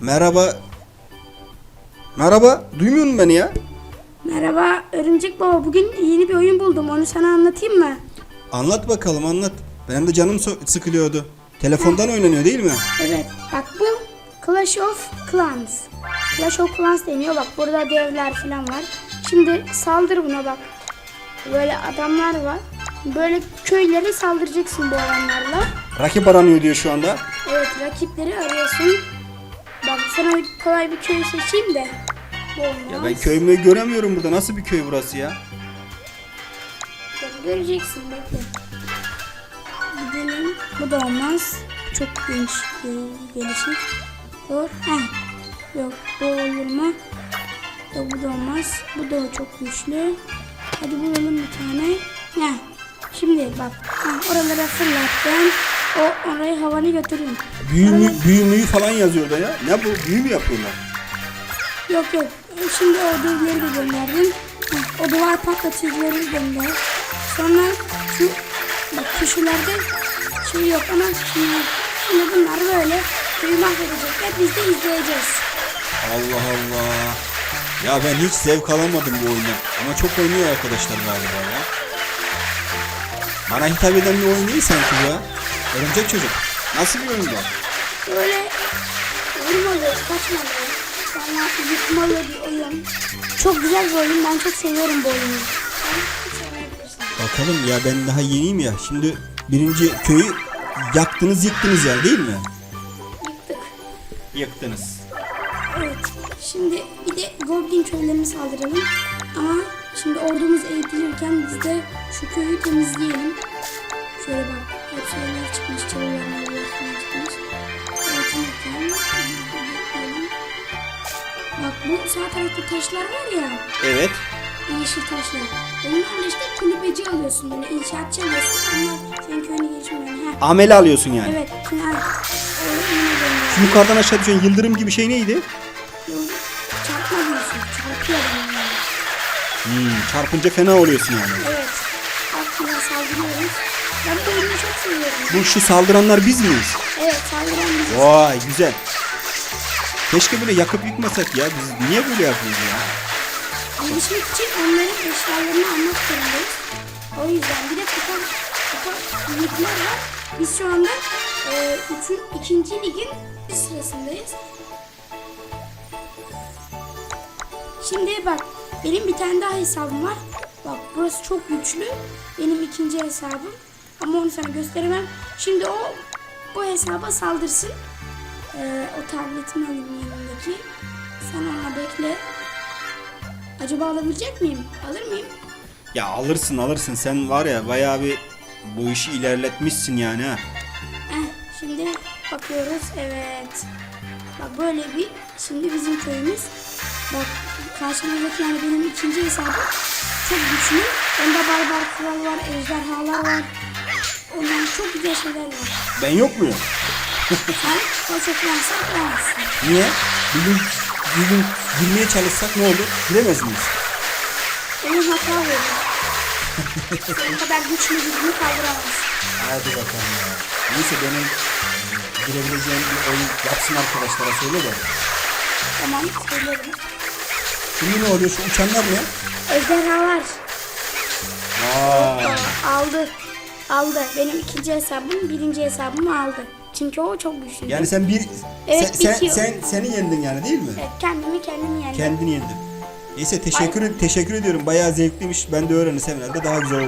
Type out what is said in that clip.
Merhaba. Merhaba. Duymuyor musun beni ya? Merhaba Örümcek Baba. Bugün yeni bir oyun buldum. Onu sana anlatayım mı? Anlat bakalım anlat. Benim de canım so- sıkılıyordu. Telefondan oynanıyor değil mi? Evet. Bak bu Clash of Clans. Clash of Clans deniyor. Bak burada devler falan var. Şimdi saldır buna bak. Böyle adamlar var. Böyle köylere saldıracaksın bu adamlarla. Rakip aranıyor diyor şu anda. Evet rakipleri arıyorsun. Sana kolay bir köy seçeyim de. Olmaz. Ya ben köyümü göremiyorum burada. Nasıl bir köy burası ya? Göreceksin bekle. Gidelim. Bu da olmaz. Çok geniş gelişik. Dur. Heh. Yok bu olur mu? Yok bu da olmaz. Bu da çok güçlü. Hadi bulalım bir tane. Heh. Şimdi bak. Heh, oralara fırlattım. O orayı havanı götürün. Büyü, mü, büyü müyü falan yazıyor da ya. Ne bu? Büyü mü yapıyorlar? Yok yok. Şimdi o devleri de gönderdim. O duvar patlatıcıları gönder. Sonra şu bak köşelerde şey yok ama şimdi, şimdi bunlar böyle köyü mahvedecekler. Biz de izleyeceğiz. Allah Allah. Ya ben hiç zevk alamadım bu oyuna. Ama çok oynuyor arkadaşlar galiba ya. Bana hitap eden bir oyun değil sanki ya. Örümcek çocuk. Nasıl bir oyun bu? Böyle vurmalı, kaçmalı, sonra yıkmalı bir oyun. Çok güzel bir oyun. Ben çok seviyorum bu oyunu. Bakalım ya ben daha yeniyim ya. Şimdi birinci köyü yaktınız yıktınız yani değil mi? Yıktık. Yıktınız. Evet. Şimdi bir de Goblin köylerine saldıralım. Ama şimdi ordumuz eğitilirken biz de şu köyü temizleyelim. Şöyle bak. Hep şeyler çıkmış. Falan çıkmış. Bak bu sağ tarafta taşlar var ya. Evet. Yeşil taşlar. Onlarla işte kulübeci alıyorsun. Böyle inşaatçı alıyorsun. Onlar senin köyüne geçmiyor. Ha. Amele alıyorsun yani. Evet. Şimdi. Şu yukarıdan aşağı düşen yıldırım gibi şey neydi? Çarpma diyorsun. Çarpıyor. Hmm, çarpınca fena oluyorsun yani. Evet. Aklına saldırıyoruz. Ben bu oyunu çok seviyorum. Bu şu saldıranlar biz miyiz? Evet saldıran biziz. Vay güzel. Keşke böyle yakıp yıkmasak ya. Biz niye böyle yapıyoruz ya? Gelişmek için onların eşyalarını almak zorundayız. O yüzden bir de kupa, kupa ligler var. Biz şu anda e, üçün, ikinci ligin bir sırasındayız. Şimdi bak benim bir tane daha hesabım var. Bak burası çok güçlü. Benim ikinci hesabım. Ama onu sana gösteremem. Şimdi o bu hesaba saldırsın. Ee, o tabletimi alayım yanındaki. Sen ona bekle. Acaba alabilecek miyim? Alır mıyım? Ya alırsın alırsın. Sen var ya bayağı bir bu işi ilerletmişsin yani ha. Eh, şimdi bakıyoruz. Evet. Bak böyle bir şimdi bizim köyümüz. Bak karşımızdaki yani benim ikinci hesabım çok güçlü. Onda barbar kral var, ejderhalar var. Ondan çok güzel şeyler var. Ben yok muyum? Sen o çok varsa varsın. Niye? Bir gün, bir gün girmeye çalışsak ne olur? Giremez miyiz? Oyun hata verir. Senin kadar güçlü birini kaldıramaz. Hadi bakalım ya. Neyse benim e, girebileceğim bir oyun yapsın arkadaşlara söyle de. Tamam söylerim. Şimdi ne oluyor? Şu uçanlar ne? Ejderhalar. Vay. Aa, aldı. Aldı. Benim ikinci hesabım birinci hesabımı aldı. Çünkü o çok güçlü. Yani sen bir Evet, sen, sen, sen seni yendin yani değil mi? Evet, kendimi kendim yendim. Kendini yendin. Neyse teşekkür teşekkür ediyorum. Bayağı zevkliymiş. Ben de öğrenirsem herhalde daha güzel olur.